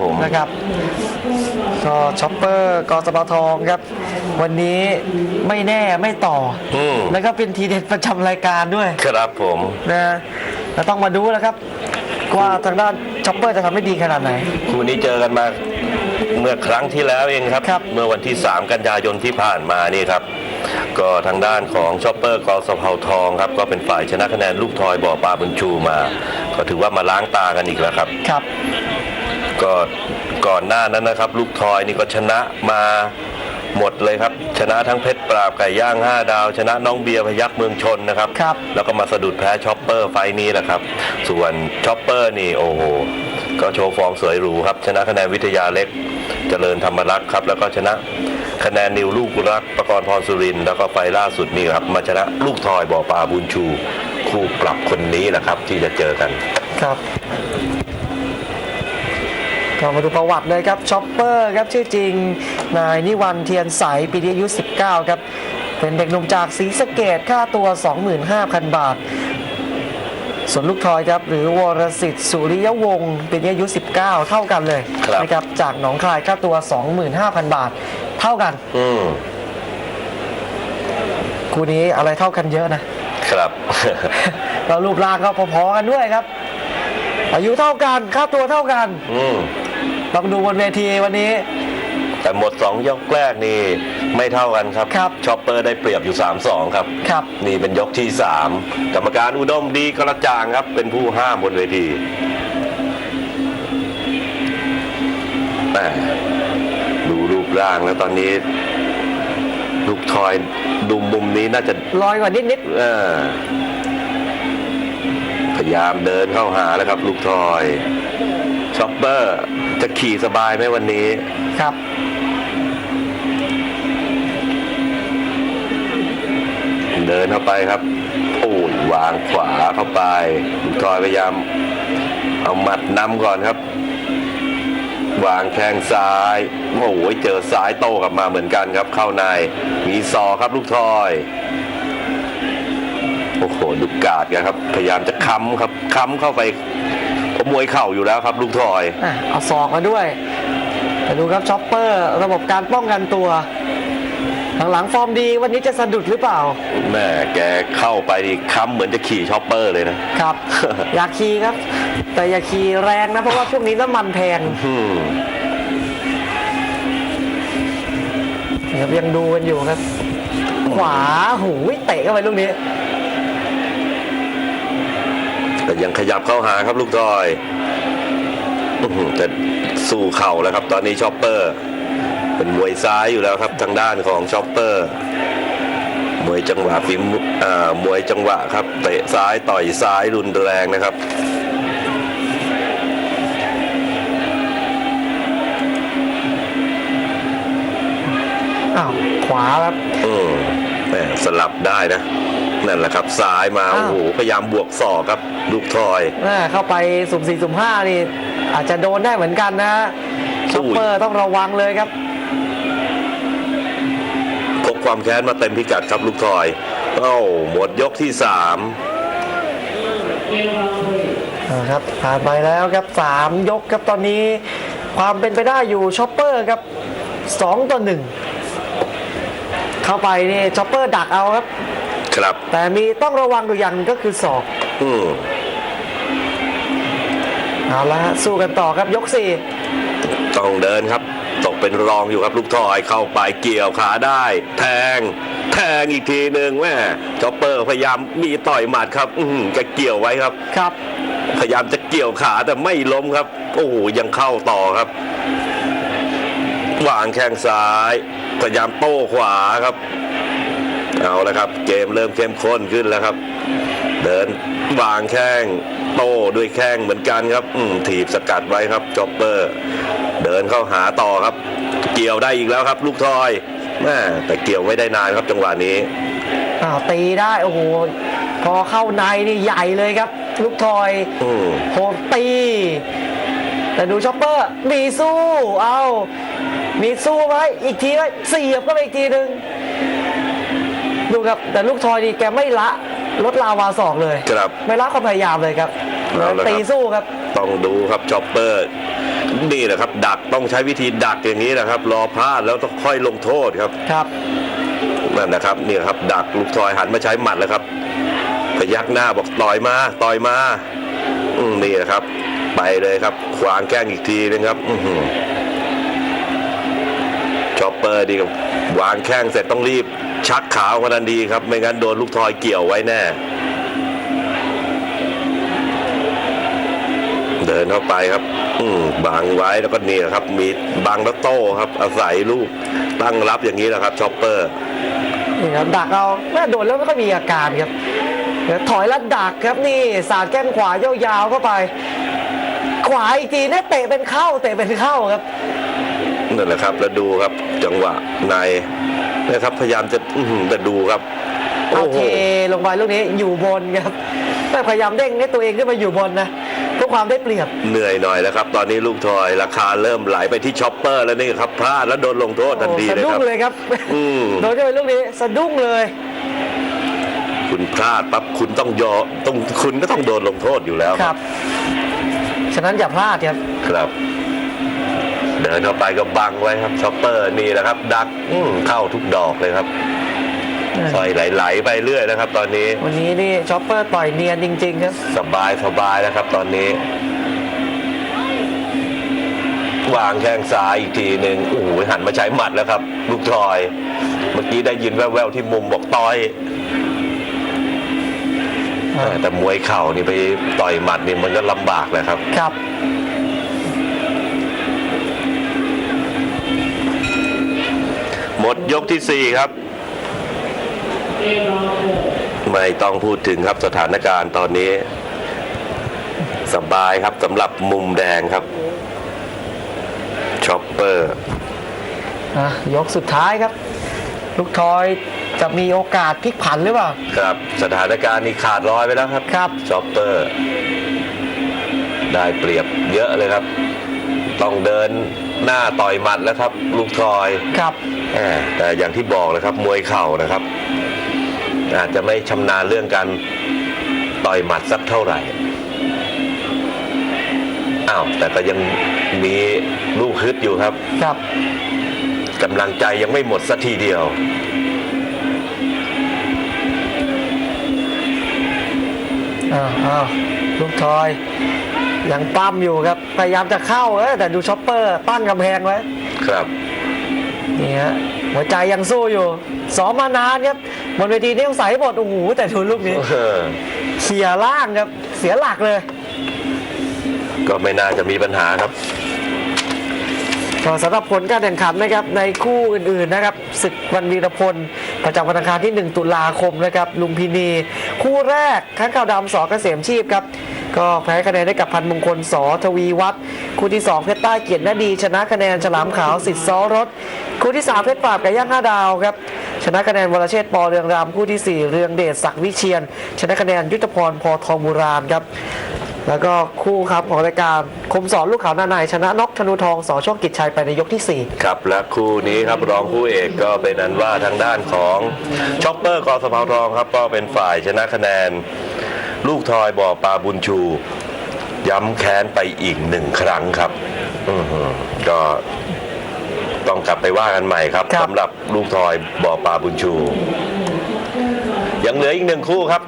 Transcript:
ผมนะครับ ก็ช็อปเปอร์กอสปทองครับ วันนี้ไม่แน่ไม่ต่อออืมแล้วก็เป็นทีเด็ดประจำรายการด้วยครับผมนะแล้วต้องมาดูแล้วครับ ว่าทางด้านช็อปเปอร์จะทำได้ดีขนาดไหน คู่นี้เจอกันมาเมื่อครั้งที่แล้วเองครับ ครับ เมื่อวันที่ 3 กันยายนที่ผ่านมานี่ครับ ก็ทางด้านของชอปเปอร์กอสะเพาทองครับ ก็เป็นฝ่ายชนะคะแนนลูกทอยบ่อปลาบุญชูมา ก็ถือว่ามาล้างตากันอีกแล้วครับ ครับ ก็ก่อนหน้านั้นนะครับ ลูกทอยนี่ก็ชนะมาหมดเลยครับ ชนะทั้งเพชรปราบไก่ย่าง 5 ดาว ชนะน้องเบียร์พยักเมืองชนนะครับครับ แล้วก็มาสะดุดแพ้ช็อปเปอร์ไฟล์นี้แหละครับ ส่วนช็อปเปอร์นี่โอ้โหก็โชว์ฟอร์มสวยหรูครับ ชนะคะแนนวิทยาเล็กเจริญธรรมรักษ์ครับ แล้วก็ชนะคะแนนนิวลูกรักประกรณ์พรสุรินทร์แล้วก็ไฟล์ล่าสุดนี่ครับ มาชนะลูกทอยบ่อปลาบุญชู คู่ปรับคนนี้แหละครับที่จะเจอกันครับ ก็มาดูประวัติเลยครับช็อปเปอร์ครับชื่อจริงนายนิวันเทียนใสปีนี้อายุ 19 ครับ เป็นเด็กหนุ่มจากศรีสะเกดค่าตัว 25,000 บาท ส่วนลูกทอยครับหรือวรสิทธิ์สุริยวงศ์ปีนี้อายุ 19 เท่ากันเลยครับ นะครับจากหนองคายค่าตัว 25,000 บาท เท่ากันอืมคู่นี้อะไรเท่ากันเยอะนะ ครับ แล้วรูปร่างก็พอๆกันด้วยครับ อายุเท่ากันค่าตัวเท่ากัน อืม ลองดูบนเวทีวันนี้ แต่หมด 2 ยกแรกนี่ไม่เท่ากันครับครับชอปเปอร์ได้เปรียบอยู่ 3-2 ครับ ครับ นี่เป็นยกที่ 3 กรรมการอุดมดีกระจ่างครับ เป็นผู้ห้ามบนเวทีแหม่ดูรูปร่างแล้วตอนนี้ ลูกทอยดูมุมนี้น่าจะ ลอยกว่านิดนิดเออพยายามเดินเข้าหาแล้วครับ ลูกทอย ชอปเปอร์จะขี่สบายไหมวันนี้ๆครับ เดินเข้าไปครับโอ้ยวางขวาเข้าไปลูกทอยพยายาม เอาหมัดนำก่อนครับ วางแข้งซ้ายโอ้โหเจอซ้ายโต้กลับมาเหมือนกันครับ เข้าใน มีซอกครับลูกทอยโอ้โหดูกาดแกครับ พยายามจะค้ำครับค้ำเข้าไป ผมมวยเข่าอยู่แล้วครับลูกทอยอะเอาศอกมาด้วยแต่ดูครับช็อปเปอร์ระบบการป้องกันตัว หลังๆฟอร์มดีวันนี้จะสะดุดหรือเปล่า แม่แกเข้าไปนี่ค้ำเหมือนจะขี่ช็อปเปอร์เลยนะ ครับ อยากขี่ครับ แต่อย่าขี่แรงนะ เพราะว่าช่วงนี้น้ำมันแพงอืมครับยังดูกันอยู่ครับ ขวาหูยเตะเข้าไปลูกนี้ แต่ยังขยับเข้าหาครับลูกทอยอื้อหือแต่สู้เข่าแล้วครับตอนนี้ช็อปเปอร์ เป็นมวยซ้ายอยู่แล้วครับทางด้านของช็อปเปอร์มวยจังหวะฝีมืออ่ามวยจังหวะครับเตะซ้ายต่อยซ้ายรุนแรงนะครับอ้าวขวาครับ อืมแหม่สลับได้นะ นั่นแหละครับซ้ายมาอ้าวโอ้โหพยายามบวกศอกครับลูกทอยแม่เข้าไปสุ่มสี่สุ่มห้านี่อาจจะโดนได้เหมือนกันนะช็อปเปอร์ต้องระวังเลยครับพกความแค้นมาเต็มพิกัดครับลูกทอยเอ้าหมดยกที่สามอ่าครับผ่านไปแล้วครับสามยกครับตอนนี้ ความเป็นไปได้อยู่ช็อปเปอร์ครับสองต่อหนึ่งเข้าไปนี่ช็อปเปอร์ดักเอาครับ ครับแต่มีต้องระวังอยู่อย่างหนึ่งก็คือศอกอืมเอาละฮะสู้กันต่อครับยกสี่ต้องเดินครับ ตกเป็นรองอยู่ครับลูกทอยเข้าไปเกี่ยวขาได้ แทง แทงอีกทีหนึ่งแม่จ็อปเปอร์พยายามมีต่อยหมัดครับ อือหือจะเกี่ยวไว้ครับ ครับ พยายามจะเกี่ยวขาแต่ไม่ล้มครับ โอ้โหยังเข้าต่อครับวางแข้งซ้าย พยายามโต้ขวาครับ เอาละครับ เกมเริ่มเข้มข้นขึ้นแล้วครับ เดินวางแข้งโต้ด้วยแข้งเหมือนกันครับอืมถีบสกัดไว้ครับจ็อปเปอร์ เดินเข้าหาต่อครับ เกี่ยวได้อีกแล้วครับ ลูกทอยแม่แต่เกี่ยวไม่ได้นานครับจังหวะนี้อ้าวตีได้โอ้โหพอเข้าในนี่ใหญ่เลยครับ ลูกทอยอืมโหดตี แต่ดูช็อปเปอร์มีสู้ เอามีสู้ไหมอีกทีไหมเสียบก็ไปอีกทีหนึ่ง ดูครับ แต่ลูกทอยนี่แกไม่ละลดลาวาสอกเลยครับไม่ละความพยายามเลยครับเอาละครับ ตีสู้ครับ ต้องดูครับจ็อปเปอร์นี่แหละครับ ดักต้องใช้วิธีดักอย่างนี้นะครับ รอพลาดแล้วต้องค่อยลงโทษครับ ครับ นั่นนะครับนี่ครับ ดักลูกทอยหันมาใช้หมัดแล้วครับ พยักหน้าบอกต่อยมาต่อยมาอืมนี่นะครับ ไปเลยครับ ขวางแกล้งอีกทีนึงครับอือหือชอปเปอร์ดีครับวางแข้งเสร็จต้องรีบ ชักขาออกมาทันทีครับ ไม่งั้นโดนลูกทอยเกี่ยวไว้แน่ เดินเข้าไปครับ อืมบังไว้แล้วก็นี่แหละครับ มีบังแล้วโต้ครับ อาศัยลูกตั้งรับอย่างนี้แหละครับชอปเปอร์นี่ครับดักเอาแม่โดนแล้วไม่ค่อยมีอาการครับเดี๋ยวถอยแล้วดักครับนี่สาดแก้มขวายาวๆเข้าไป ขวาอีกทีเนี่ยเตะเป็นเข้าเตะเป็นเข้าครับนั่นแหละครับแล้วดูครับ จังหวะใน นะครับ พยายามจะอื้อหือแต่ดูครับ เอาโอ้โห เทลงไปลูกนี้อยู่บนครับ แต่พยายามเด้งให้ตัวเองขึ้นมาอยู่บนนะเพื่อความได้เปรียบ เหนื่อยหน่อยแล้วครับ ตอนนี้ลูกทอยราคาเริ่มไหลไปที่ช็อปเปอร์แล้วนี่ครับพลาดแล้วโดนลงโทษทันทีโอ้เลยสะดุ้คงรับเลยครับอืม โดนเข้าไปลูกนี้สะดุ้งเลย คุณพลาดปั๊บคุณต้องยอต้องคุณก็ต้องโดนลงโทษอยู่แล้วครับ ฉะนั้นอย่าพลาดครับ ครับ เดินเข้าไปก็บังไว้ครับช็อปเปอร์นี่แหละครับ ดักอื้อเข้าทุกดอกเลยครับซอยไหลๆไปเรื่อยนะครับ ตอนนี้ วันนี้นี่ช็อปเปอร์ต่อยเนียนจริง ๆ ครับ สบายสบายแล้วครับ ตอนนี้วางแข้งซ้ายอีกทีหนึ่งโอ้โหหันมาใช้หมัดแล้วครับ ลูกทอย เมื่อกี้ได้ยินแว่วๆที่มุมบอกต่อยอ่าแต่มวยเข่านี่ไปต่อยหมัดนี่มันก็ลำบากแหละครับ ครับ หมดยกที่สี่ครับ ไม่ต้องพูดถึงครับสถานการณ์ตอนนี้ สบายครับสำหรับมุมแดงครับช็อปเปอร์อะยกสุดท้ายครับ ลูกทอยจะมีโอกาสพลิกผันหรือเปล่า ครับ สถานการณ์นี้ขาดร้อยไปแล้วครับ ครับช็อปเปอร์ ได้เปรียบเยอะเลยครับ ต้องเดินหน้าต่อยหมัดแล้วครับ ลูกทอยครับแหมแต่อย่างที่บอกนะครับ มวยเข่านะครับ อาจจะไม่ชำนาญเรื่องการต่อยหมัดสักเท่าไหร่อ้าวแต่ก็ยังมีลูกฮึดอยู่ครับครับกำลังใจยังไม่หมดสักทีเดียวอ้าวอ้าวลูกทอย ยังปั้มอยู่ครับ พยายามจะเข้าเออแต่ดูช็อปเปอร์ตั้งกำแพงไว้ครับนี่ฮะหัวใจยังสู้อยู่ซ้อมมานานครับบนเวทีนี่ต้องใส่หมดโอ้โหแต่ดูลูกนี้เออเขี่ยล่างครับ เสียหลักเลย ก็ไม่น่าจะมีปัญหาครับก็สำหรับผลการแข่งขันนะครับในคู่อื่นๆนะครับศึกวันวีรพล ประจำวันอังคารที่ 1 ตุลาคมนะครับลุมพินี คู่แรกข้างข่าวดำสอเกษมชีพครับ ก็แพ้คะแนนให้กับพันมงคลสอทวีวัฒน์คู่ที่ 2 เพชรใต้เกียรตินาดี ชนะคะแนนฉลามขาวสิทธิ์ซ้อรถ คู่ที่ 3 เพชรปราบไก่ย่างห้าดาวครับชนะคะแนนวรเชษฐ์ปอเรืองรามคู่ทีสี่ 4 เรืองเดชศักดิ์วิเชียน ชนะคะแนนยุทธพรพอทองบุรานครับแล้วก็คู่ครับของรายการคมสอนลูกขาวหนาในชนะนกธนูทองสอโชคกิจชัยไปในยกที่ครับ และคู่นี้ครับรองคู่เอกก็เป็นอันว่าทางด้านของช็อปเปอร์กอสะเพาทองครับก็เป็นฝ่ายชนะคะแนน ลูกทอยบ่อปลาบุญชู ย้ำแค้นไปอีกหนึ่งครั้งครับ อือหือก็ต้องกลับไปว่ากันใหม่ครับครับ สำหรับลูกทอยบ่อปลาบุญชู ยังเหลืออีกหนึ่งคู่ครับ